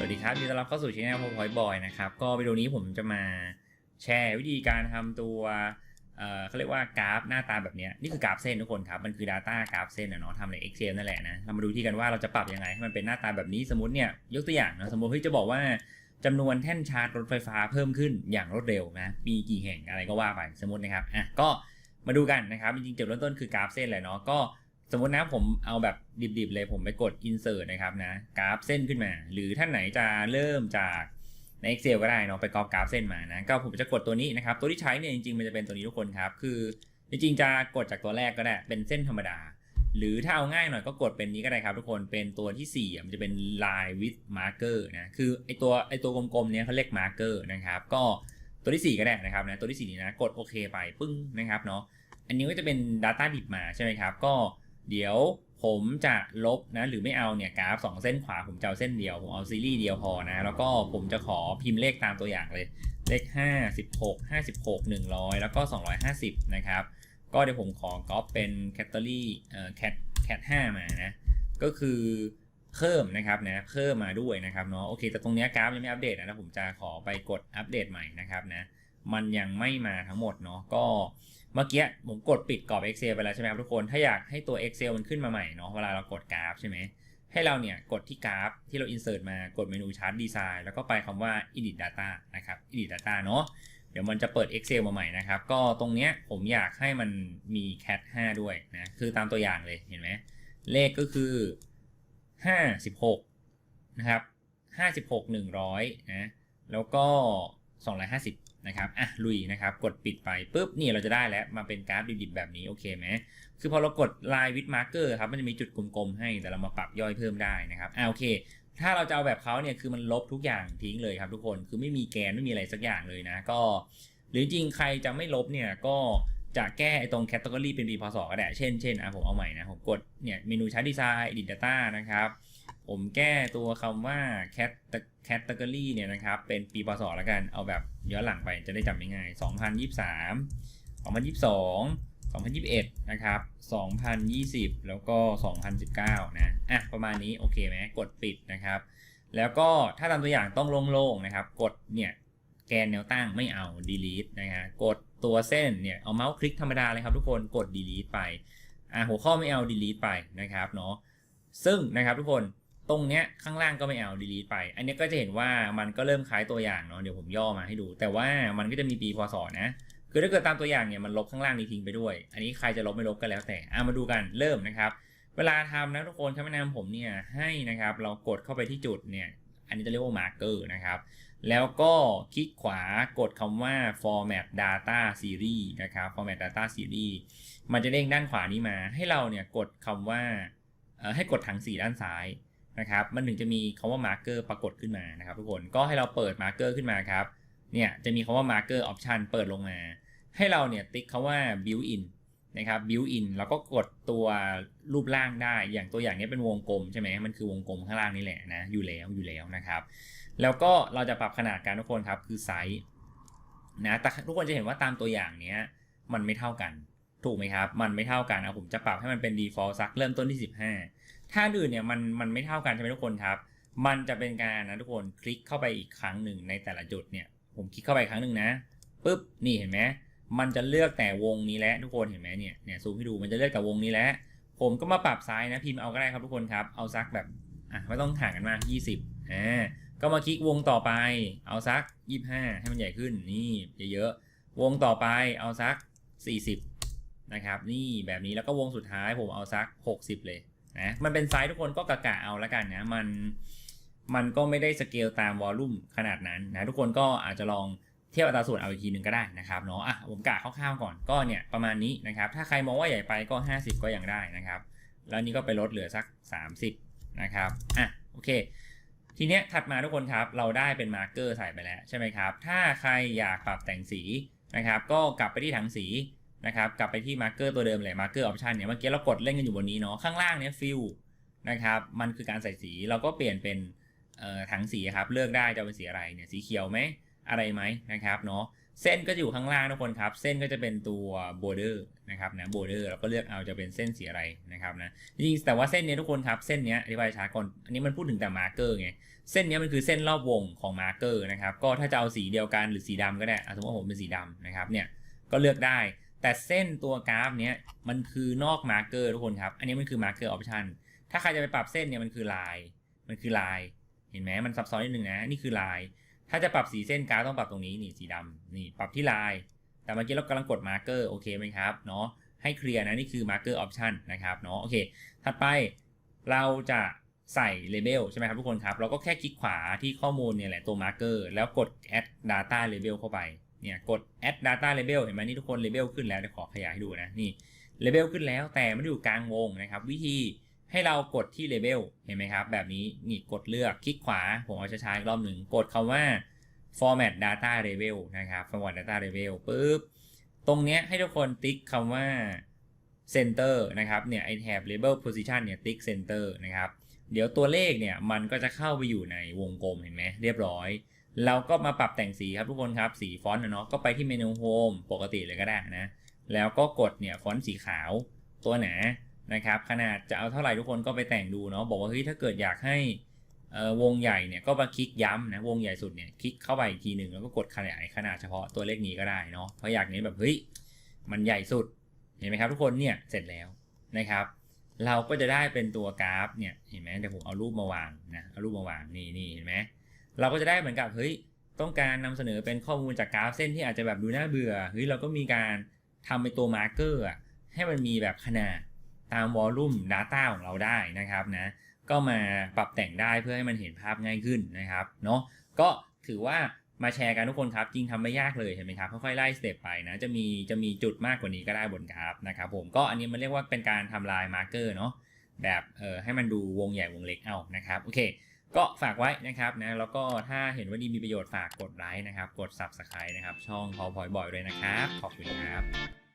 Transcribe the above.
สวัสดีครับยินดีต้อนรับเข้าสู่ช่องพอยบอยนะครับ ก็วิดีโอนี้ผมจะมาแชร์วิธีการทำตัวเอ่อเขาเรียกว่ากราฟหน้าตาแบบนี้นี่คือกราฟเส้นทุกคนครับ มันคือ Data กราฟเส้นนะเนาะทำใน Excel นั่นแหละนะ เรามาดูที่กันว่าเราจะปรับยังไงให้มันเป็นหน้าตาแบบนี้สมมติเนี่ยยกตัวอย่างนะสมมติที่จะบอกว่าจำนวนแท่นชาร์จรถไฟฟ้าเพิ่มขึ้นอย่างรวดเร็วนะมีกี่แห่งอะไรก็ว่าไปสมมตินะครับอะก็มาดูกันนะครับจริงๆจุดเริ่มต้นคือกราฟเส้นแหละเนาะก็ สมมตินะผมเอาแบบดิบๆเลยผมไปกด insert นะครับนะกราฟเส้นขึ้นมา หรือท่านไหนจะเริ่มจากใน Excel ก็ได้เนาะไปกรอบกราฟเส้นมานะก็ผมจะกดตัวนี้นะครับ ตัวที่ใช้เนี่ยจริงๆมันจะเป็นตัวนี้ทุกคนครับ คือจริงๆจะกดจากตัวแรกก็ได้เป็นเส้นธรรมดา หรือถ้าเอาง่ายหน่อยก็กดเป็นนี้ก็ได้ครับ ทุกคนเป็นตัวที่4อ่มันจะเป็น line with marker นะคือไอตัวไอตัวกลมๆเนี้ยเขาเรียก marker นะครับก็ตัวที่ 4 ก็ได้นะครับนะตัวที่4นี้นะกดโอเคไปปึ้งนะครับเนาะอันนี้ก็จะเป็น Data ดิบมาใช่ไหมครับก็ เดี๋ยวผมจะลบนะหรือไม่เอาเนี่ยกราฟ 2 เส้นขวาผมจะเอาเส้นเดียว ผมเอาซีรีส์เดียวพอนะ แล้วก็ผมจะขอพิมพ์เลขตามตัวอย่างเลย เลข 5 16 56 100 แล้วก็ 250 นะครับ ก็เดี๋ยวผมขอก๊อปเป็นแคตตาลีเอ่อแคทแคท5มานะ ก็คือเพิ่มนะครับนะเพิ่มมาด้วยนะครับเนาะโอเคแต่ตรงเนี้ยกราฟยังไม่อัปเดตนะผมจะขอไปกดอัปเดตใหม่นะครับนะ มันยังไม่มาทั้งหมดเนาะก็เมื่อกี้ผมกดปิดกรอบ Excel ไปแล้วใช่ไหมครับทุกคนถ้าอยากให้ตัว Excel มันขึ้นมาใหม่เนาะเวลาเรากดกราฟใช่ไหมให้เราเนี่ยกดที่กราฟที่เรา insert มากดเมนู chart design แล้วก็ไปคำว่า edit data นะครับ edit data เนาะเดี๋ยวมันจะเปิด Excel มาใหม่นะครับ ก็ตรงเนี้ยผมอยากให้มันมี cat 5 ด้วยนะ คือตามตัวอย่างเลยเห็นไหมเลขก็คือ 56 นะครับ 56 100 นะ แล้วก็ 250 นะครับอะลุยนะครับ กดปิดไปปุ๊บนี่เราจะได้แล้วมาเป็นกราฟดิบๆแบบนี้โอเคไหมคือพอเรากด line with marker ครับมันจะมีจุดกลมๆให้แต่เรามาปรับย่อยเพิ่มได้นะครับอะโอเค ถ้าเราจะเอาแบบเขาเนี่ยคือมันลบทุกอย่างทิ้งเลยครับทุกคนคือไม่มีแกนไม่มีอะไรสักอย่างเลยนะก็ หรือจริงใครจะไม่ลบเนี่ยก็จะแก้ไอ้ตรงแคตตา o r y เป็นปีพศก็ได้เช่นเช่นอะผมเอาใหม่นะผมกดเนี่ยเมนูชาร์ตดีไซน์ edit data นะครับ ผมแก้ตัวคำว่า cat category เนี่ยนะครับ เป็นปีพศแล้วกัน เอาแบบย้อนหลังไปจะได้จำง่ายๆ2023 2022 2021 นะครับ 2020 แล้วก็ 2019 นะ อะ ประมาณนี้ โอเคไหม กดปิดนะครับ แล้วก็ถ้าตามตัวอย่างต้องโล่งๆ นะครับ กดเนี่ย แกนแนวตั้งไม่เอา delete นะฮะ กดตัวเส้นเนี่ย เอาเมาส์คลิกธรรมดาเลยครับทุกคน กด delete ไป อะ หัวข้อไม่เอา delete ไปนะครับเนาะ ซึ่งนะครับทุกคน ตรงเนี้ยข้างล่างก็ไม่เอา delete ไป อันนี้ก็จะเห็นว่ามันก็เริ่มคล้ายตัวอย่างเนาะเดี๋ยวผมย่อมาให้ดู แต่ว่ามันก็จะมีปีพศนะคือถ้าเกิดตามตัวอย่างเนี่ยมันลบข้างล่างนี้ทิ้งไปด้วย อันนี้ใครจะลบไม่ลบก็แล้วแต่อะมาดูกันเริ่มนะครับ เวลาทำนะทุกคนคำแนะนำผมเนี่ยให้นะครับเรากดเข้าไปที่จุดเนี่ยอันนี้จะเรียกว่า marker นะครับแล้วก็คลิกขวากดคำว่า format data series นะครับ format data series มันจะเด้งด้านขวานี้มา ให้เราเนี่ยกดคำว่าให้กดถังสีด้านซ้าย นะครับมันถึงจะมีคำว่า marker ปรากฏขึ้นมานะครับทุกคนก็ให้เราเปิด marker ขึ้นมาครับเนี่ยจะมีคำว่า marker option เปิดลงมา ให้เราเนี่ยติ๊กคำว่า build in นะครับ build in แล้วก็กดตัวรูปร่างได้ อย่างตัวอย่างนี้เป็นวงกลมใช่ไหมมันคือวงกลมข้างล่างนี่แหละนะอยู่แล้วอยู่แล้วนะครับ แล้วก็เราจะปรับขนาดการทุกคนครับคือไซส์นะแต่ทุกคนจะเห็นว่าตามตัวอย่างเนี้ยมันไม่เท่ากัน ถูกไหมครับ มันไม่เท่ากันเอาผมจะปรับให้มันเป็น default สักเริ่มต้นที่ 15 ถ้าอื่นเนี่ยมันมันไม่เท่ากันใช่ไหมทุกคนครับ มันจะเป็นการนะทุกคนคลิกเข้าไปอีกครั้งหนึ่งในแต่ละจุดเนี่ย ผมคลิกเข้าไปครั้งหนึ่งนะปุ๊บนี่เห็นไหมมันจะเลือกแต่วงนี้แล้วทุกคนเห็นไหมเนี่ยเนี่ยซูมให้ดูมันจะเลือกแต่วงนี้แล้วผมก็มาปรับไซส์นะพิมพ์เอาก็ได้ครับทุกคนครับเอาซักแบบอะไม่ต้องห่างกันมาก 20อ่าก็มาคลิกวงต่อไป เอาซัก 25 ให้มันใหญ่ขึ้นนี่เยอะๆวงต่อไปเอาซัก 40 นะครับ นี่แบบนี้แล้วก็วงสุดท้ายผมเอาซัก 60 เลย นะมันเป็นไซส์ทุกคนก็กะกะเอาแล้วกันนะมันมันก็ไม่ได้สเกลตามวอลลุ่มขนาดนั้นนะทุกคนก็อาจจะลองเทียบอัตราส่วนเอาอีกทีหนึ่งก็ได้นะครับเนาะอะผมกะคร่าวๆก่อนก็เนี่ยประมาณนี้นะครับถ้าใครมองว่าใหญ่ไปก็ 50 ก็ยังได้นะครับ แล้วนี่ก็ไปลดเหลือสัก 30นะครับอะโอเค ทีเนี้ยถัดมาทุกคนครับเราได้เป็นมาร์กเกอร์ใส่ไปแล้วใช่ไหมครับถ้าใครอยากปรับแต่งสีนะครับก็กลับไปที่ถังสี นะครับกลับไปที่มาร์เกอร์ตัวเดิมเลยมาร์เกอร์ออปชันเนี่ยเมื่อกี้เรากดเล่นกันอยู่บนนี้เนาะข้างล่างเนี้ยฟิลนะครับมันคือการใส่สีเราก็เปลี่ยนเป็นถังสีครับเลือกได้จะเป็นสีอะไรเนี่ยสีเขียวไหมอะไรไหมนะครับเนาะเส้นก็จะอยู่ข้างล่างทุกคนครับ เส้นก็จะเป็นตัว border นะครับนะ border แล้วก็เลือกเอาจะเป็นเส้นสีอะไรนะครับนะจริงแต่ว่าเส้นเนี้ยทุกคนครับเส้นเนี้ยอธิบายช้าก่อนอันนี้มันพูดถึงแต่มาร์เกอร์ไงเส้นเนี้ยมันคือเส้นรอบวงของมาร์เกอร์นะครับก็ถ้าจะเอาสีเดียวกันหรือสีดำก็ได้สมมติว่าผมเป็นสีดำนะครับเนี่ยก็เลือกได้ แต่เส้นตัวกราฟเนี้ยมันคือนอกมาร์เกอร์ทุกคนครับ อันนี้มันคือมาร์เกอร์ออปชันถ้าใครจะไปปรับเส้นเนี่ยมันคือลาย มันคือลาย เห็นไหมมันซับซ้อนนิดนึงนะ นี่คือลาย ถ้าจะปรับสีเส้นกราฟต้องปรับตรงนี้นี่สีดำนี่ปรับที่ลาย แต่เมื่อกี้เรากำลังกดมาร์เกอร์โอเคไหมครับเนาะให้เคลียร์นะนี่คือมาร์เกอร์ออปชันนะครับเนาะโอเค ถัดไปเราจะใส่เลเบลใช่ไหมครับทุกคนครับ เราก็แค่คลิกขวาที่ข้อมูลเนี่ยแหละตัวมาร์เกอร์แล้วกด add data label เข้าไป เนี่ยกด add data label เห็นไหมนี่ทุกคน label ขึ้นแล้วเดี๋ยวขอขยายให้ดูนะนี่ label ขึ้นแล้วแต่ไม่ได้อยู่กลางวงนะครับ วิธีให้เรากดที่ label เห็นไหมครับ แบบนี้นี่กดเลือกคลิกขวา ผมเอาช้าๆอีกรอบหนึ่งกดคำว่า format data label นะครับ format data label ปุ๊บตรงเนี้ยให้ทุกคนติ๊กคำว่า center นะครับเนี่ยไอแท็บ label position เนี่ยติ๊ก center นะครับเดี๋ยวตัวเลขเนี่ยมันก็จะเข้าไปอยู่ในวงกลมเห็นไหมเรียบร้อย เราก็มาปรับแต่งสีครับทุกคนครับ สีฟอนต์เนาะก็ไปที่เมนูโฮมปกติเลยก็ได้นะ แล้วก็กดเนี่ยฟอนต์สีขาวตัวหนานะครับ ขนาดจะเอาเท่าไหร่ทุกคนก็ไปแต่งดูเนาะบอกว่าเฮ้ยถ้าเกิดอยากให้อ่อวงใหญ่เนี่ยก็มาคลิกย้ำนะวงใหญ่สุดเนี่ยคลิกเข้าไปอีกทีหนึ่งแล้วก็กดขยายขนาดเฉพาะตัวเลขนี้ก็ได้เนาะเพราะอยากเน้นแบบเฮ้ยมันใหญ่สุดเห็นไหมครับทุกคนเนี่ยเสร็จแล้วนะครับ เราก็จะได้เป็นตัวกราฟเนี่ยเห็นไหมเดี๋ยวผมเอารูปมาวางนะเอารูปมาวางนี่นี่เห็นไหม เราก็จะได้เหมือนกับเฮ้ยต้องการนำเสนอเป็นข้อมูลจากกราฟเส้นที่อาจจะแบบดูน่าเบื่อเฮ้ยเราก็มีการทำเป็นตัวมาร์เกอร์ให้มันมีแบบขนาดตามวอลลุ่ม Data ของเราได้นะครับนะก็มาปรับแต่งได้เพื่อให้มันเห็นภาพง่ายขึ้นนะครับเนาะก็ถือว่ามาแชร์กันทุกคนครับ จริงทำไม่ยากเลยเห็นไหมครับค่อยๆไล่สเต็ปไปนะจะมีจะมีจุดมากกว่านี้ก็ได้บนกราฟนะครับผมก็อันนี้มันเรียกว่าเป็นการทำลายมาร์เกอร์เนาะแบบเออให้มันดูวงใหญ่วงเล็กเอานะครับโอเค ก็ฝากไว้นะครับนะแล้วก็ถ้าเห็นว่าดีมีประโยชน์ฝากกดไลค์นะครับ กด Subscribe นะครับ ช่องพอพอยบ่อยเลยนะครับ ขอบคุณครับ